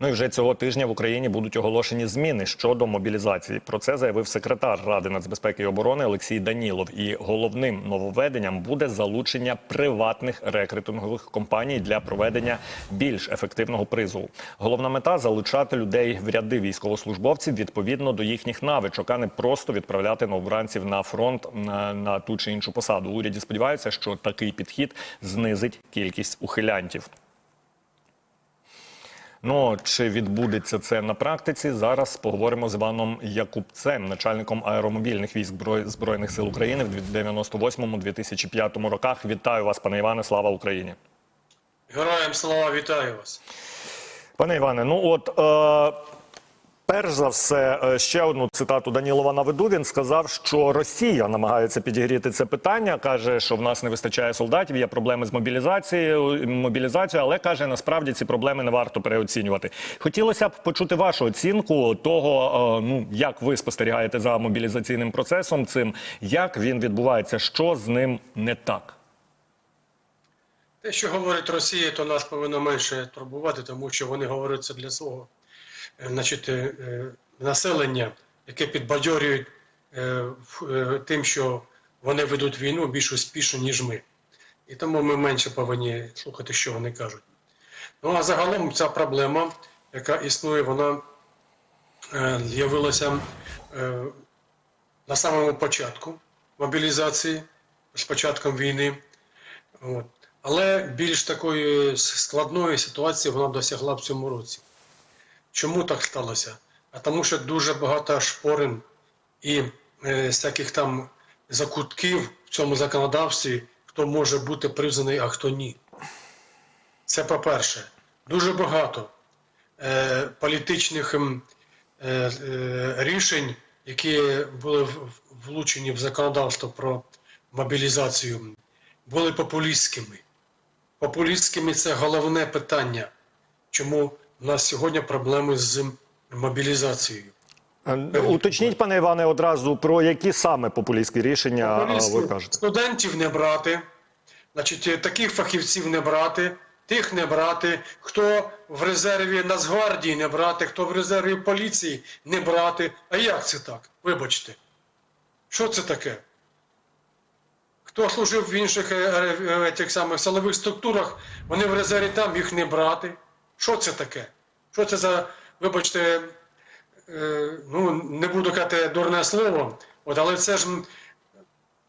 Ну і вже цього тижня в Україні будуть оголошені зміни щодо мобілізації. Про це заявив секретар Ради нацбезпеки і оборони Олексій Данілов. І головним нововведенням буде залучення приватних рекрутингових компаній для проведення більш ефективного призову. Головна мета залучати людей в ряди військовослужбовців відповідно до їхніх навичок, а не просто відправляти новобранців на фронт на, на ту чи іншу посаду. Уряді сподіваються, що такий підхід знизить кількість ухилянтів. Ну чи відбудеться це на практиці? Зараз поговоримо з Іваном Якубцем, начальником аеромобільних військ збройних сил України в 98-2005 роках. Вітаю вас, пане Іване. Слава Україні. Героям слава вітаю вас. Пане Іване, ну от е, перш за все, е, ще одну цитату Данілова наведу. Він сказав, що Росія намагається підігріти це питання. каже, що в нас не вистачає солдатів, є проблеми з мобілізацією, мобілізацією, але каже, насправді ці проблеми не варто переоцінювати. Хотілося б почути вашу оцінку того, е, ну як ви спостерігаєте за мобілізаційним процесом, цим як він відбувається, що з ним не так. Те, що говорить Росія, то нас повинно менше турбувати, тому що вони говорять це для свого значить, е, е, населення, яке підбадьорюють е, е, тим, що вони ведуть війну більш успішно, ніж ми. І тому ми менше повинні слухати, що вони кажуть. Ну а загалом ця проблема, яка існує, вона е, з'явилася е, на самому початку мобілізації, з початком війни. Але більш такої складної ситуації вона досягла в цьому році. Чому так сталося? А тому, що дуже багато шпорин і е, всяких там закутків в цьому законодавстві, хто може бути призваний, а хто ні. Це по-перше. Дуже багато е, політичних е, е, рішень, які були влучені в законодавство про мобілізацію, були популістськими. Популістськими це головне питання, чому в нас сьогодні проблеми з мобілізацією. Е, Уточніть, пане Іване, одразу про які саме популістські рішення е, ви кажете. Студентів не брати, значить, е, таких фахівців не брати, тих не брати, хто в резерві Нацгвардії не брати, хто в резерві поліції не брати. А як це так? Вибачте. Що це таке? Хто служив в інших е, е, е, тих самих силових структурах, вони в резерві там їх не брати. Що це таке? Що це за, вибачте, е, ну не буду казати дурне слово, от, але це ж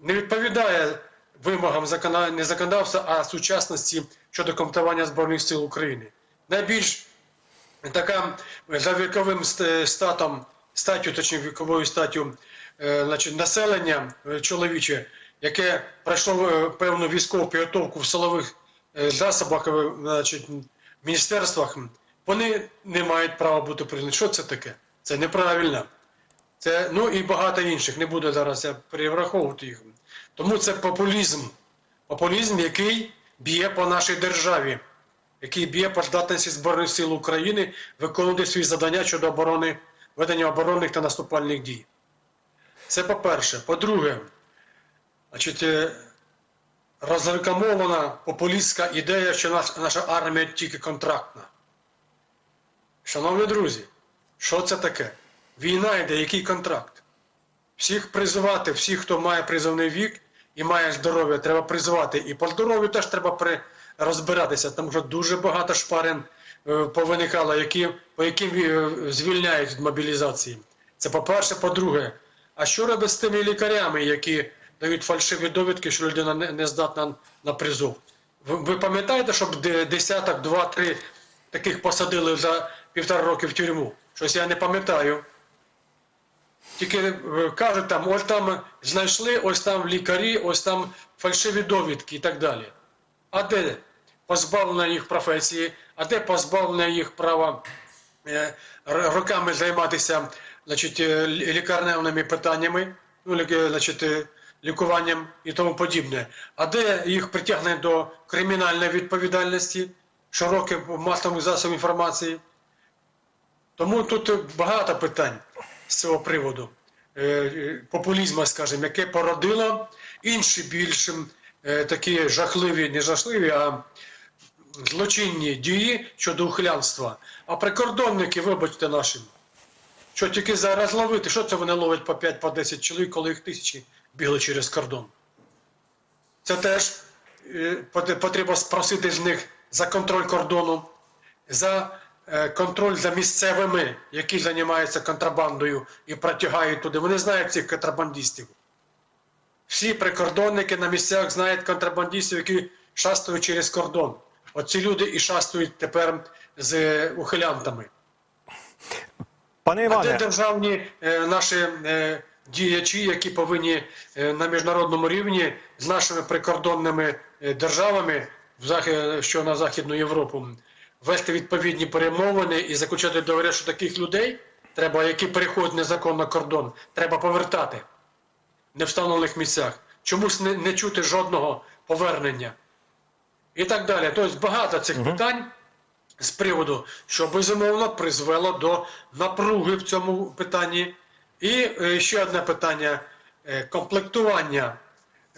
не відповідає вимогам закона- не законодавства, а сучасності щодо комплектування Збройних сил України. Найбільш така за віковим статом, статтю, точніше віковою статтю е, значить, населення е, чоловіче, яке пройшло е, певну військову підготовку в силових е, засобах, значить, міністерствах, вони не мають права бути признані. Що це таке? Це неправильно. Це, ну і багато інших. Не буду зараз я перераховувати їх. Тому це популізм. Популізм, який б'є по нашій державі, який б'є по здатності Збройних сил України виконувати свої завдання щодо оборони, ведення оборонних та наступальних дій. Це по-перше. По-друге, значить, е, розрекламована популістська ідея, що наш- наша армія тільки контрактна. Шановні друзі, що це таке? Війна йде, який контракт? Всіх призивати, всіх, хто має призовний вік і має здоров'я, треба призивати. І по здоров'ю теж треба при... розбиратися, тому що дуже багато шпарин е, повиникало, які, по яким е, звільняють від мобілізації. Це по-перше, по-друге. А що робить з тими лікарями, які дають фальшиві довідки, що людина не, здатна на призов? Ви, ви пам'ятаєте, щоб десяток, два, три таких посадили за півтора роки в тюрму? Щось я не пам'ятаю. Тільки е, кажуть там, ось там знайшли, ось там лікарі, ось там фальшиві довідки і так далі. А де позбавлення їх професії, а де позбавлення їх права е, роками займатися значить, е, лікарневими питаннями, ну, значить, лікуванням і тому подібне. А де їх притягнення до кримінальної відповідальності, широким масовим засобів інформації? Тому тут багато питань з цього приводу Е, е, популізму, скажімо, яке породило інші більш е, такі жахливі, не жахливі, а злочинні дії щодо ухилянства. А прикордонники, вибачте нашим, що тільки зараз ловити, що це вони ловять по 5 по 10 чоловік, коли їх тисячі бігли через кордон. Це теж е, потрібно спросити з них за контроль кордону, за е, контроль за місцевими, які займаються контрабандою і протягають туди. Вони знають цих контрабандистів. Всі прикордонники на місцях знають контрабандистів, які шастують через кордон. Оці люди і шастують тепер з е, ухилянтами. Пане А де державні е, наші е, діячі, які повинні е, на міжнародному рівні з нашими прикордонними е, державами, в Зах- що на Західну Європу, вести відповідні перемовини і заключати договори, що таких людей треба, які переходять незаконно кордон, треба повертати в невстановлених місцях. Чомусь не, не чути жодного повернення. І так далі. Тобто багато цих питань з приводу, що безумовно призвело до напруги в цьому питанні. І е, ще одне питання е, комплектування.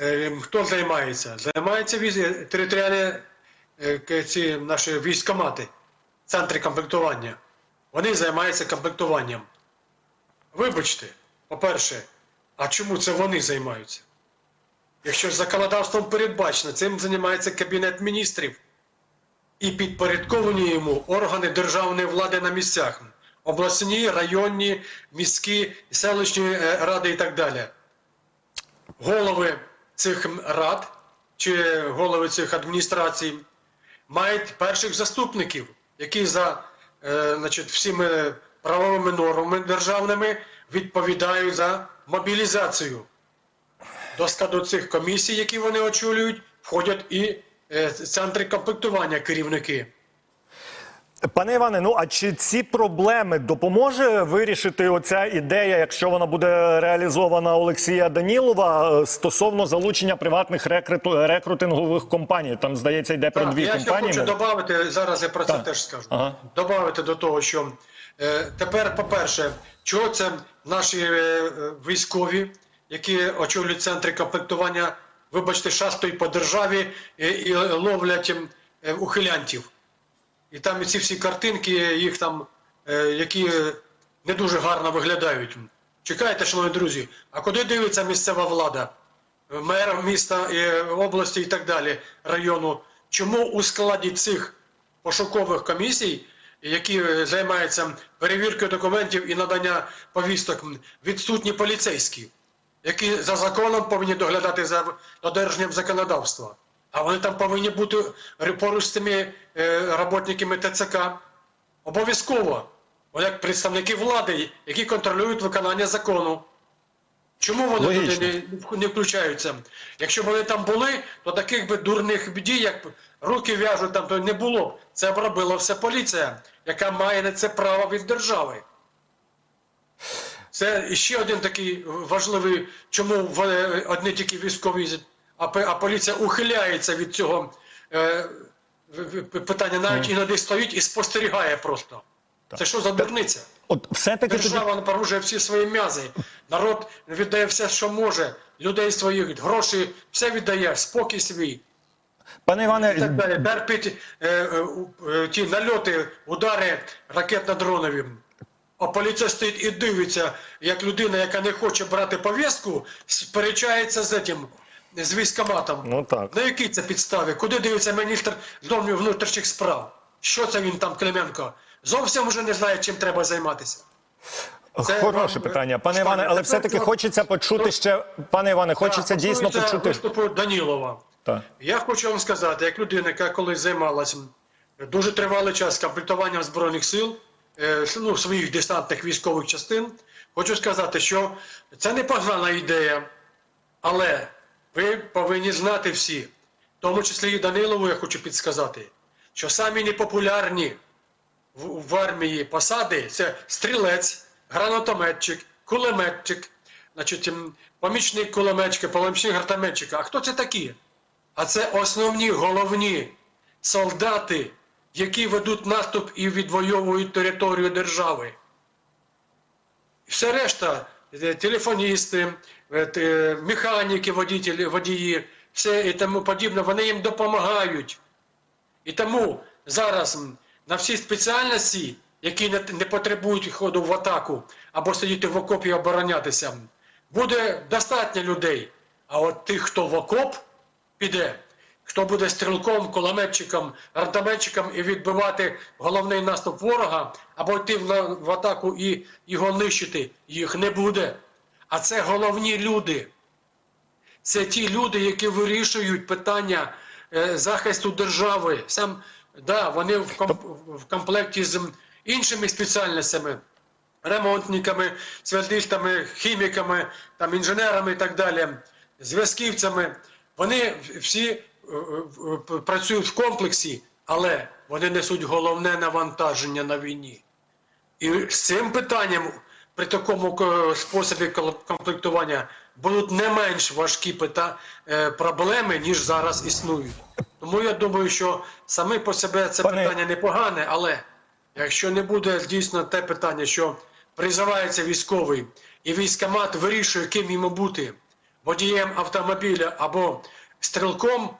Е, Хто займається? Займаються віз- територіальні ці наші військомати, центри комплектування. Вони займаються комплектуванням. Вибачте, по-перше, а чому це вони займаються? Якщо законодавством передбачено, цим займається Кабінет міністрів і підпорядковані йому органи державної влади на місцях, обласні, районні, міські, селищні е, ради і так далі. Голови цих рад чи голови цих адміністрацій мають перших заступників, які за е, значить, всіми правовими нормами державними відповідають за мобілізацію. До складу цих комісій, які вони очолюють, входять і центри комплектування керівники. пане Іване, ну а чи ці проблеми допоможе вирішити оця ідея, якщо вона буде реалізована Олексія Данілова е, стосовно залучення приватних рекрутингових компаній? Там здається, йде про Так, дві я компанії. хочу додати, зараз я про це Так. теж скажу. Ага. Добавити до того, що е, тепер, по-перше, чого це наші е, е, військові, які очолюють центри комплектування, вибачте, шастують по державі і, і ловлять е, ухилянтів. І там ці всі картинки, їх там, е, які е, не дуже гарно виглядають. Чекайте, шановні друзі, а куди дивиться місцева влада? Мер міста, області і так далі, району. Чому у складі цих пошукових комісій, які е, займаються перевіркою документів і надання повісток, відсутні поліцейські, які за законом повинні доглядати за додержанням законодавства? А вони там повинні бути поруч з цими е, роботниками ТЦК. Обов'язково. Вони як представники влади, які контролюють виконання закону. Чому вони Логічно. туди не, не включаються? Якщо б вони там були, то таких би дурних дій, як руки в'яжуть там, то не було. б. Це б робила все поліція, яка має на це право від держави. Це ще один такий важливий, чому в- одні тільки військові, а, поліція ухиляється від цього е, питання, навіть іноді стоїть і спостерігає просто. Це що за дурниця? От все-таки тоді Держава напоружує всі свої м'язи. Народ віддає все, що може. Людей своїх, гроші, все віддає, спокій свій. пане І так Іване, далі. Терпить е, е, е, ті нальоти, удари ракетно-дронові. А поліція стоїть і дивиться, як людина, яка не хоче брати повістку, сперечається з этим, з військоматом. ну так. На якій це підставі? Куди дивиться міністр зовні внутрішніх справ? Що це він там, Клименко? Зовсім вже не знає, чим треба займатися. Це Хороше вам, питання, пане Іване, але все-таки хочеться почути ще, пане Іване, хочеться Так, дійсно почути. виступу Данілова. Так. Я хочу вам сказати, як людина, яка колись займалася дуже тривалий час комплектуванням Збройних сил, ну, своїх десантних військових частин, хочу сказати, що це непогана ідея, але ви повинні знати всі, в тому числі і Данилову, я хочу підсказати, що самі непопулярні в, в армії посади це стрілець, гранатометчик, кулеметчик, значить, помічник кулеметчика, помічник гранатометчика. А хто це такі? А це основні головні солдати, які ведуть наступ і відвоюють територію держави. Все решта, е, телефоністи, е, механіки, водітелі, водії, все і тому подібне, вони їм допомагають. І тому зараз на всі спеціальності, які не потребують ходу в атаку або сидіти в окопі і оборонятися, буде достатньо людей. А от тих, хто в окоп піде, хто буде стрілком, кулеметчиком, гранатометчиком і відбивати головний наступ ворога, або йти в, в атаку і його нищити, їх не буде. А це головні люди. Це ті люди, які вирішують питання е, захисту держави. Сам да, вони в, комп, в комплекті з іншими спеціальностями, ремонтниками, святистами, хіміками, там, інженерами і так далі, зв'язківцями. Вони всі працюють в комплексі, але вони несуть головне навантаження на війні. І з цим питанням при такому е, способі комплектування будуть не менш важкі пита, е, проблеми, ніж зараз існують. Тому я думаю, що саме по себе це Пане- питання непогане, але якщо не буде дійсно те питання, що призивається військовий, і військомат вирішує, ким йому бути водієм автомобіля або стрілком,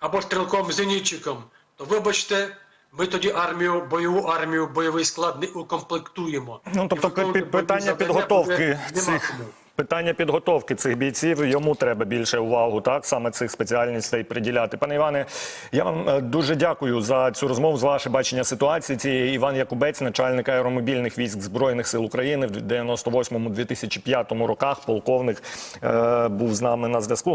або стрілком зенітчиком, то вибачте, ми тоді армію, бойову армію, бойовий склад не укомплектуємо. Ну тобто питання підготовки цих питання підготовки цих бійців йому треба більше увагу, так саме цих спеціальностей приділяти. Пане Іване, я вам е, дуже дякую за цю розмову. За ваше бачення ситуації. Цієї Іван Якубець, начальник аеромобільних військ збройних сил України в 98-2005 роках. Полковник е, був з нами на зв'язку.